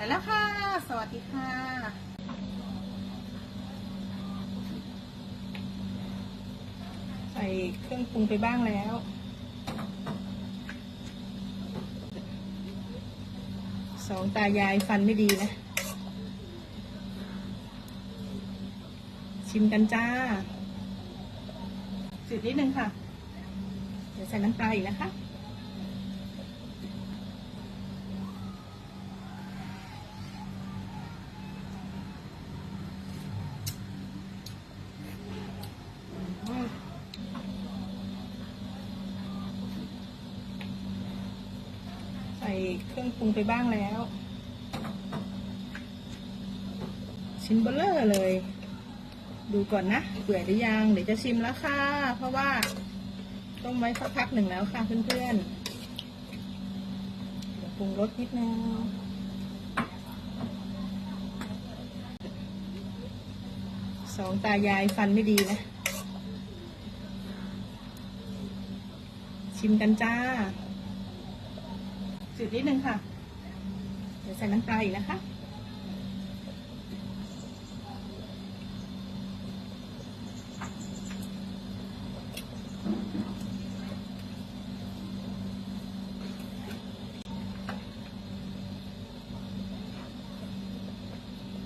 ไปแล้วค่ะ สวัสดีค่ะใส่เครื่องปรุงไปบ้างแล้ว สองตายายฟันไม่ดีนะ ชิมกันจ้าจืดนิดนึงค่ะ เดี๋ยวใส่น้ำปลาอีกนะคะ ส่เครื่องปรุงไปบ้างแล้ว ชิ้นเบลเลอร์เลย ดูก่อนนะเปื่อยหรือยัง เดี๋ยวจะชิมแล้วค่ะ เพราะว่าต้มไว้สักพักหนึ่งแล้วค่ะเพื่อนๆเดี๋ยวปรุงรสนิดนึงสองตายายฟันไม่ดีนะ ชิมกันจ้า จืดนิดนึงค่ะ เดี๋ยวใส่น้ำปลาอีกนะคะ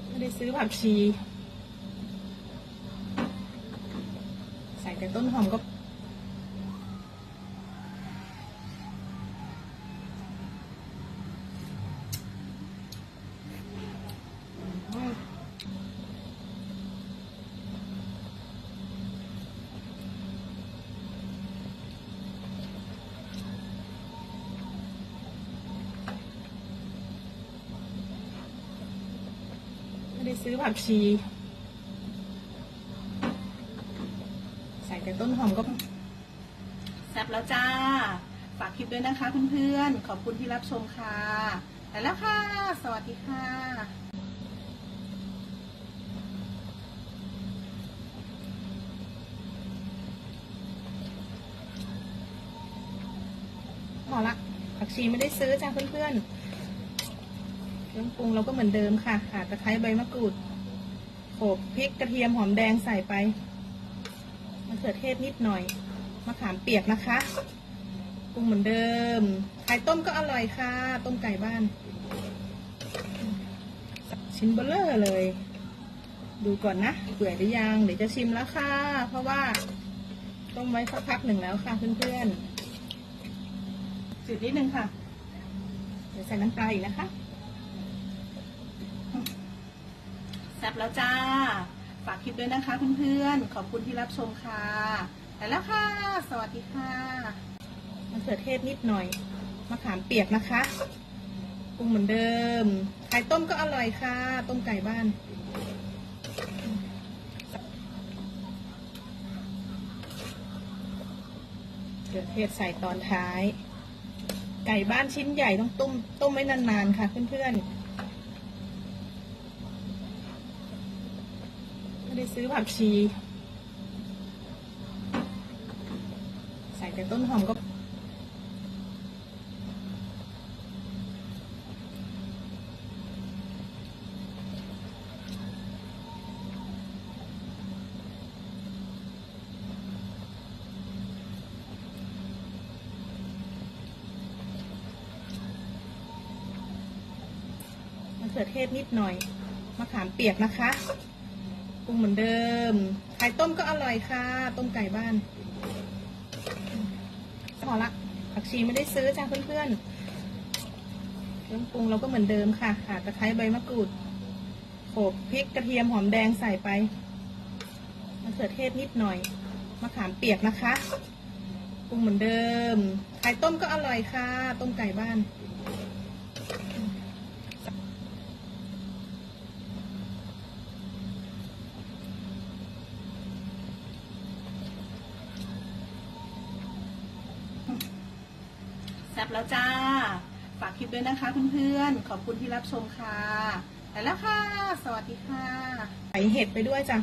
ไม่ได้ซื้อผักชี ใส่แต่ต้นหอมก็ ซื้อผักชี ใส่แต่ต้นหอมก็แซ่บแล้วจ้า ฝากคลิปด้วยนะคะเพื่อนๆ ขอบคุณที่รับชมค่ะไปแล้วค่ะ สวัสดีค่ะพอละผักชีไม่ได้ซื้อจ้าเพื่อนๆ เครื่องปรุงเราก็เหมือนเดิมค่ะขาตะไคร้ใบมะกรูดโขลกพริกกระเทียมหอมแดงใส่ไปมะเขือเทศนิดหน่อยมะขามเปียกนะคะปรุงเหมือนเดิมไข่ต้มก็อร่อยค่ะ ต้มไก่บ้าน ชิ้นเบลเลอร์เลย ดูก่อนนะเปื่อยหรือยังเดี๋ยวจะชิมแล้วค่ะ เพราะว่าต้มไว้สักพักหนึ่งแล้วค่ะเพื่อนๆจืดนิดนึงค่ะ เดี๋ยวใส่น้ำปลาอีกนะคะ ซ่บแล้วจ้า ฝากคลิปด้วยนะคะเพื่อนๆ ขอบคุณที่รับชมค่ะไปแล้วค่ะ สวัสดีค่ะมะเขือเทศนิดหน่อย มะขามเปียกนะคะปรุงเหมือนเดิม ไข่ต้มก็อร่อยค่ะ ต้มไก่บ้านเขือเทศใส่ตอนท้าย ไก่บ้านชิ้นใหญ่ต้องต้มต้มไว้นานๆค่ะเพื่อนๆ ไม่ได้ ซื้อผักชี ใส่แต่ต้นหอมก็ มะเขือเทศนิดหน่อย มะขามเปียกนะคะ ปรุงเหมือนเดิม ไข่ต้มก็อร่อยค่ะ ต้มไก่บ้านพอละ ผักชีไม่ได้ซื้อจ้าเพื่อนๆเครื่องปรุงเราก็เหมือนเดิมค่ะขาตะไคร้ใบมะกรูดโขลกพริกกระเทียมหอมแดงใส่ไปมะเขือเทศนิดหน่อย มะขามเปียกนะคะปรุงเหมือนเดิม ไข่ต้มก็อร่อยค่ะ ต้มไก่บ้าน แซ่บแล้วจ้า ฝากคลิปด้วยนะคะเพื่อนๆ ขอบคุณที่รับชมค่ะไปแล้วค่ะ สวัสดีค่ะ ใส่เห็ดไปด้วยจ้ะ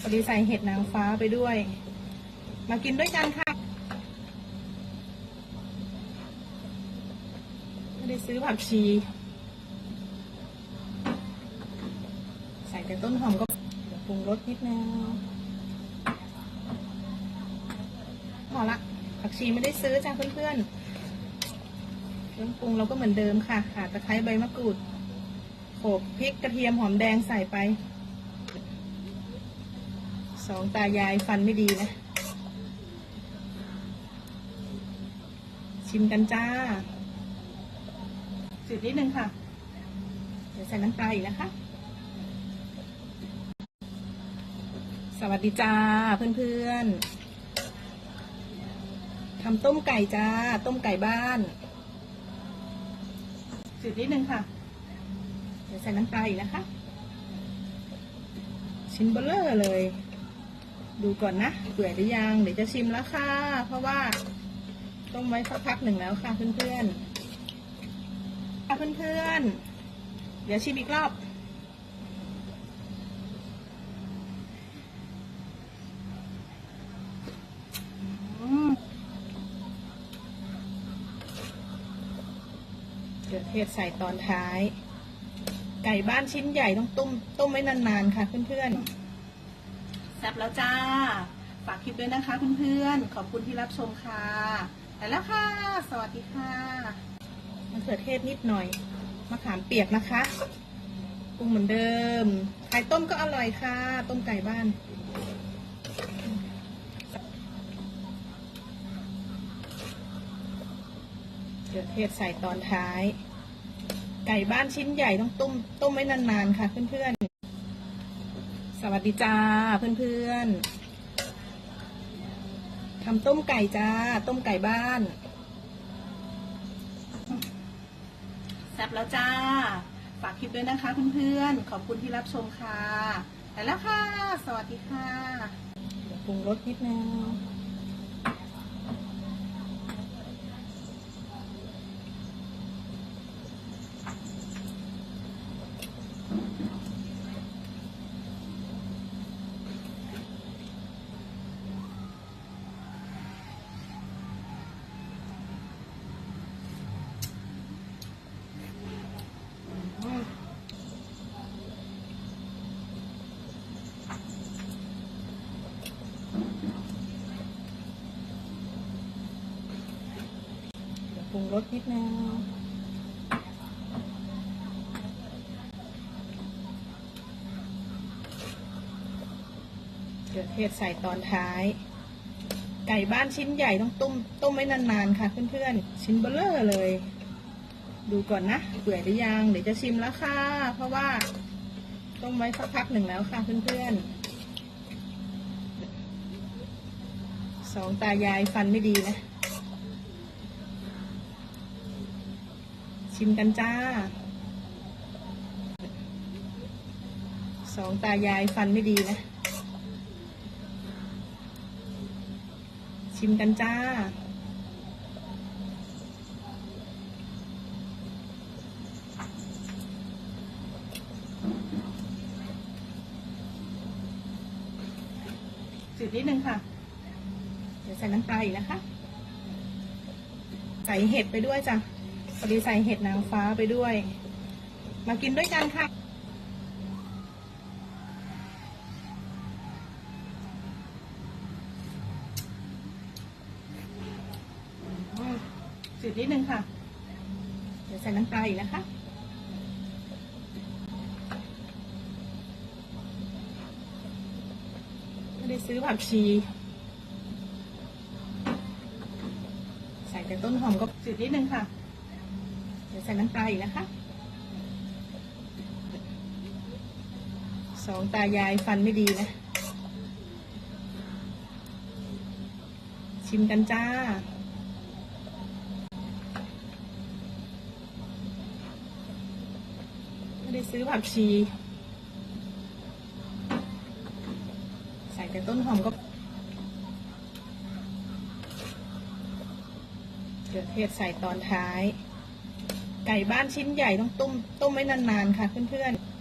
พอดีใส่เห็ดนางฟ้าไปด้วย มากินด้วยกันค่ะไม่ได้ซื้อผักชี ใส่แต่ต้นหอมก็ปรุงรสนิดนึงพอละผักชีไม่ได้ซื้อจ้าเพื่อนๆ เครื่องปรุงเราก็เหมือนเดิมค่ะข่าตะไคร้ใบมะกรูดโขลกพริกกระเทียมหอมแดงใส่ไป สองตายายฟันไม่ดีนะ ชิมกันจ้าจืดนิดนึงค่ะ เดี๋ยวใส่น้ำปลาอีกนะคะสวัสดีจ้าเพื่อนๆทำต้มไก่จ้า ต้มไก่บ้าน จืดนิดนึงค่ะ เดี๋ยวใส่น้ำปลาอีกนะคะ ชิ้นเบลเลอร์เลย ดูก่อนนะเปื่อยหรือยัง เดี๋ยวจะชิมแล้วค่ะ เพราะว่าต้มไว้สักพักหนึ่งแล้วค่ะเพื่อนๆค่ะเพื่อนๆเดี๋ยวชิมอีกรอบ อืม เกลือเทศใส่ตอนท้าย ไก่บ้านชิ้นใหญ่ต้องต้มต้มไว้นานๆค่ะเพื่อนๆแซ่บแล้วจ้า ฝากคลิปด้วยนะคะเพื่อนๆขอบคุณที่รับชมค่ะไปแล้วค่ะ สวัสดีค่ะมะเขือเทศนิดหน่อยมะขามเปียกนะคะปรุงเหมือนเดิมไข่ต้มก็อร่อยค่ะ ต้มไก่บ้าน เกลือเทศใส่ตอนท้าย ไก่บ้านชิ้นใหญ่ต้องต้มต้มไว้นานๆค่ะเพื่อนๆ สวัสดีจ้าเพื่อนๆทำต้มไก่จ้า ต้มไก่บ้านแซ่บแล้วจ้า ฝากคลิปด้วยนะคะเพื่อนๆ ขอบคุณที่รับชมค่ะไปแล้วค่ะ สวัสดีค่ะเดี๋ยวปรุงรสนิดนึง รสนิดนึงเกลือเทศใส่ตอนท้าย ไก่บ้านชิ้นใหญ่ต้องต้มต้มไว้นานๆค่ะเพื่อนๆ ชิ้นเบลเลอร์เลย ดูก่อนนะเปื่อยหรือยัง เดี๋ยวจะชิมแล้วค่ะ เพราะว่าต้มไว้สักพักหนึ่งแล้วค่ะเพื่อนๆสองตายายฟันไม่ดีนะ ชิมกันจ้า สองตายายฟันไม่ดีนะ ชิมกันจ้าจืดนิดนึงค่ะ เดี๋ยวใส่น้ำปลาอีกนะคะ ใส่เห็ดไปด้วยจ้ะ อดีใส่เห็ดนางฟ้าไปด้วย มากินด้วยกันค่ะอืมจืดนิดนึงค่ะ เดี๋ยวใส่น้ำปลาอีกนะคะไม่ได้ซื้อผักชี ใส่แต่ต้นหอมก็จืดนิดนึงค่ะ ใส่น้ำปลาอีกนะคะสองตายายฟันไม่ดีนะ ชิมกันจ้า ไม่ได้ซื้อผักชี ใส่แต่ต้นหอมก็เกลือเทศใส่ตอนท้าย ไก่บ้านชิ้นใหญ่ต้องต้มต้มไว้นานๆค่ะเพื่อนๆ